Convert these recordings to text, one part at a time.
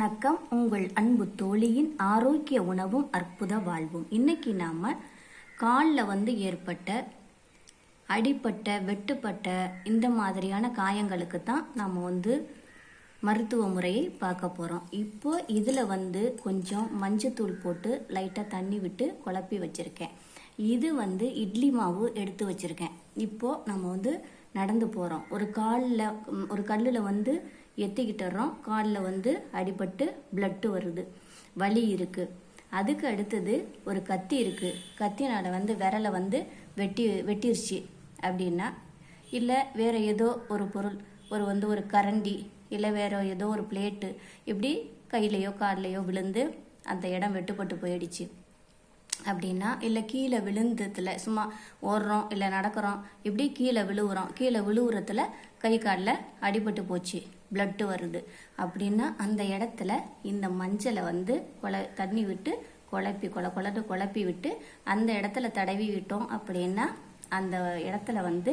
வணக்கம். உங்கள் அன்பு தோழியின் ஆரோக்கிய உணவும் அற்புத வாழ்வும். இன்னைக்கு நாம காலில் வந்து ஏற்பட்ட அடிப்பட்ட வெட்டுப்பட்ட இந்த மாதிரியான காயங்களுக்கு தான் நம்ம வந்து மருத்துவ முறையை பார்க்க போகிறோம் இப்போ இதில் வந்து கொஞ்சம் மஞ்சத்தூள் போட்டு லைட்டாக தண்ணி விட்டு குழப்பி வச்சுருக்கேன். இது வந்து இட்லி மாவு எடுத்து வச்சுருக்கேன். இப்போது நம்ம வந்து நடந்து போகிறோம் ஒரு காலில் ஒரு கல்லில் வந்து எத்திக்கிட்டுறோம் காலில் வந்து அடிபட்டு பிளட்டு வருது. வலி இருக்குது அதுக்கு அடுத்தது ஒரு கத்தி இருக்குது கத்தினால் வந்து விரலை வந்து வெட்டி வெட்டிருச்சு அப்படின்னா இல்லை வேறு ஏதோ ஒரு பொருள் ஒரு வந்து ஒரு கரண்டி இல்லை வேறு ஏதோ ஒரு பிளேட்டு இப்படி கையிலையோ கால்லையோ விழுந்து அந்த இடம் வெட்டுப்பட்டு போயிடுச்சு. அப்படின்னா இல்லை கீழே விழுந்ததுல சும்மா ஓடுறோம் இல்லை நடக்கிறோம் இப்படி கீழே விழுவுறோம். கீழே விழுவுறதுல கை காலில் அடிபட்டு போச்சு பிளட்டு வருது. அப்படின்னா அந்த இடத்துல இந்த மஞ்சளை வந்து கொலை தண்ணி விட்டு குழப்பி கொல கொலட்டு குழப்பி விட்டு அந்த இடத்துல தடவி விட்டோம் அப்படின்னா அந்த இடத்துல வந்து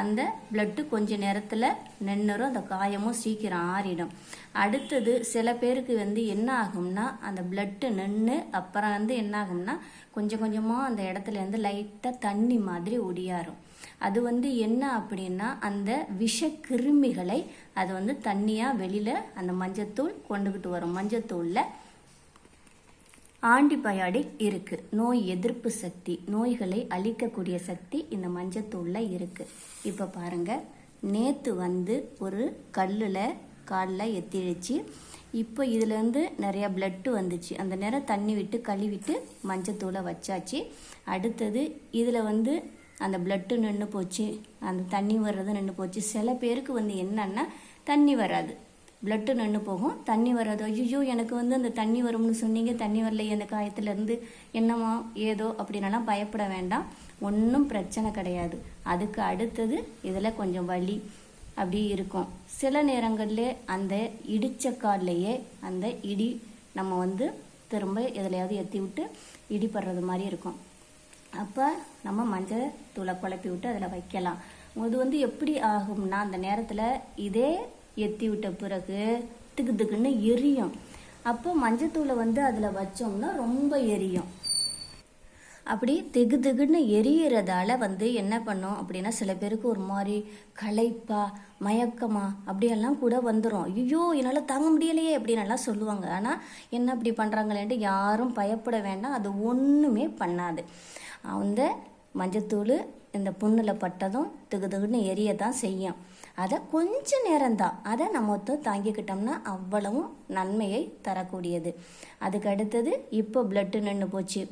அந்த பிளட்டு கொஞ்ச நேரத்தில் நின்றுரும் அந்த காயமும் சீக்கிரம் ஆறிடும். அடுத்தது சில பேருக்கு வந்து என்ன ஆகும்னா அந்த பிளட்டு நின்று அப்புறம் வந்து என்ன ஆகும்னா கொஞ்சம் கொஞ்சமாக அந்த இடத்துல இருந்து லைட்டாக தண்ணி மாதிரி ஒடியாரும். அது வந்து என்ன அப்படின்னா அந்த விஷ கிருமிகளை அது வந்து தண்ணியாக வெளியில் அந்த மஞ்சத்தூள் கொண்டுக்கிட்டு வரும். மஞ்சத்தூளில் ஆன்டிபயாடிக் இருக்கு. நோய் எதிர்ப்பு சக்தி நோய்களை அழிக்கக்கூடிய சக்தி இந்த மஞ்சத்தூளில் இருக்கு. இப்போ பாருங்க. நேற்று வந்து ஒரு கல்லில் காலில் எத்திழிச்சு இப்போ இதுலேருந்து நிறையா பிளட்டு வந்துச்சு. அந்த நேரம் தண்ணி விட்டு கழுவிட்டு மஞ்சத்தூளை வச்சாச்சு. அடுத்தது இதில் வந்து அந்த பிளட்டு நின்று போச்சு. அந்த தண்ணி வர்றது நின்று போச்சு. சில பேருக்கு வந்து என்னன்னா தண்ணி வராது. பிளட்டு நின்று போகும். தண்ணி வராது. ஐயோ எனக்கு வந்து அந்த தண்ணி வரும்னு சொன்னீங்க. தண்ணி வரலையே அந்த காயத்துலேருந்து என்னமோ ஏதோ அப்படின்னலாம் பயப்பட வேண்டாம். ஒன்றும் பிரச்சனை கிடையாது. அதுக்கு அடுத்தது இதில் கொஞ்சம் வலி அப்படி இருக்கும். சில நேரங்களில் அந்த இடித்த கால்லையே அந்த இடி நம்ம வந்து திரும்ப எதுலையாவது எத்தி விட்டு இடிப்படுறது மாதிரி இருக்கும். அப்போ நம்ம மஞ்சள் தூளை குழப்பி விட்டு அதில் வைக்கலாம். இது வந்து எப்படி ஆகும்னா அந்த நேரத்தில் இதே எத்தி விட்ட பிறகு திக்கு திக்குன்னு எரியும். அப்போ மஞ்சத்தூளை வந்து அதில் வச்சோம்னா ரொம்ப எரியும். அப்படி திகு திகுன்னு எரியறதால வந்து என்ன பண்ணும் அப்படின்னா சில பேருக்கு ஒரு மாதிரி களைப்பா மயக்கமா அப்படியெல்லாம் கூட வந்துடும் ஐயோ என்னால் தாங்க முடியலையே அப்படின்னு எல்லாம் சொல்லுவாங்க. ஆனால் என்ன அப்படி பண்ணுறாங்களேன்ட்டு யாரும் பயப்பட வேண்டாம். அது ஒன்றுமே பண்ணாது. அந்த மஞ்சத்தூள் இந்த புண்ணில் பட்டதும் திகுதுகுன்னு எரிய தான் செய்யும். அதை கொஞ்ச நேரம்தான். அதை நம்ம தாங்கிக்கிட்டோம்னா அவ்வளவும் நன்மையை தரக்கூடியது. அதுக்கு அடுத்தது இப்போ பிளட்டு நின்று போச்சு.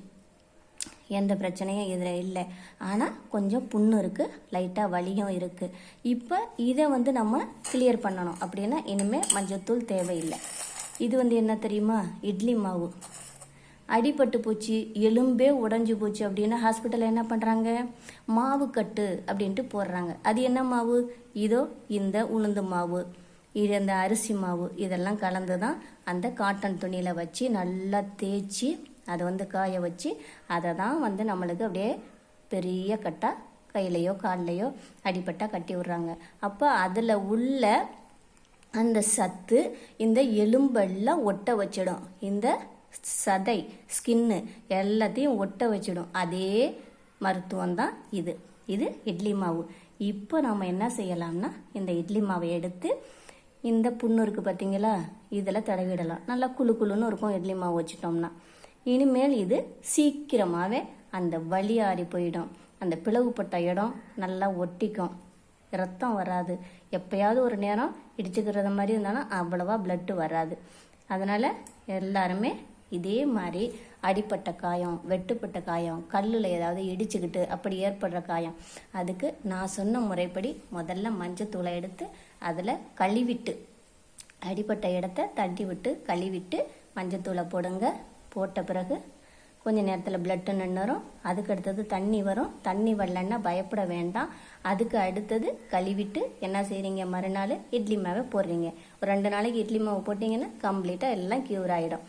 எந்த பிரச்சனையும் இதில் இல்லை. ஆனால் கொஞ்சம் புண்ணு இருக்குது லைட்டாக வலியும் இருக்குது இப்போ இதை வந்து நம்ம கிளியர் பண்ணணும். அப்படின்னா இனிமேல் மஞ்சத்தூள் தேவையில்லை. இது வந்து என்ன தெரியுமா? இட்லி மாவு. அடிபட்டு போச்சு எலும்பே உடஞ்சி போச்சு அப்படின்னா ஹாஸ்பிட்டலில் என்ன பண்ணுறாங்க மாவு கட்டு அப்படின்ட்டு போடுறாங்க. அது என்ன மாவு? இதோ இந்த உளுந்து மாவு இது அந்த அரிசி மாவு. இதெல்லாம் கலந்து தான் அந்த காட்டன் துணியில் வச்சு நல்லா தேய்ச்சி அதை வந்து காய வச்சு அதை தான் வந்து நம்மளுக்கு அப்படியே பெரிய கட்டாக கையிலையோ கால்லையோ அடிப்பட்டால் கட்டி விட்றாங்க. அப்போ அதில் உள்ள அந்த சத்து இந்த எலும்பெல்லாம் ஒட்ட வச்சிடும். இந்த சதை ஸ்கின்னு எல்லாத்தையும் ஒட்ட வச்சிடும். அதே மருத்துவம் தான் இது. இது இட்லி மாவு. இப்போ நம்ம என்ன செய்யலாம்னா இந்த இட்லி மாவை எடுத்து இந்த புண்ணு இருக்குது பார்த்தீங்களா இதில் தடவிடலாம். நல்லா குழு குழுன்னு இருக்கும் இட்லி மாவு வச்சிட்டோம்னா. இனிமேல் இது சீக்கிரமாகவே அந்த வலி ஆறி போயிடும். அந்த பிளவுப்பட்ட இடம் நல்லா ஒட்டிக்கும். ரத்தம் வராது. எப்பயாவது ஒரு நேரம் இடிச்சுக்கிறது மாதிரி இருந்தாலும் அவ்வளோவா பிளட்டு வராது. அதனால் எல்லாருமே இதே மாதிரி அடிப்பட்ட காயம் வெட்டுப்பட்ட காயம் கல்லில் ஏதாவது இடிச்சுக்கிட்டு அப்படி ஏற்படுற காயம் அதுக்கு நான் சொன்ன முறைப்படி முதல்ல மஞ்சத்தூளை எடுத்து அதில் கழுவிட்டு அடிப்பட்ட இடத்த தட்டி விட்டு கழுவிட்டு மஞ்சத்தூளை போடுங்க. போட்ட பிறகு கொஞ்சம் நேரத்தில் பிளட்டு நின்றுரும் அதுக்கு அடுத்தது தண்ணி வரும். தண்ணி வரலன்னா பயப்பட வேண்டாம். அதுக்கு அடுத்தது கழுவிட்டு என்ன செய்கிறீங்க மறுநாள் இட்லி மாவை போடுறீங்க. ஒரு ரெண்டு நாளைக்கு இட்லி மாவு போட்டிங்கன்னா கம்ப்ளீட்டாக எல்லாம் க்யூர் ஆகிடும்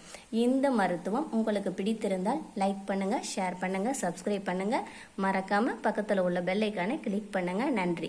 இந்த மருத்துவம் உங்களுக்கு பிடித்திருந்தால் லைக் பண்ணுங்கள் ஷேர் பண்ணுங்கள் சப்ஸ்கிரைப் பண்ணுங்கள் மறக்காமல் பக்கத்தில் உள்ள பெல்லைக்கான கிளிக் பண்ணுங்கள் நன்றி.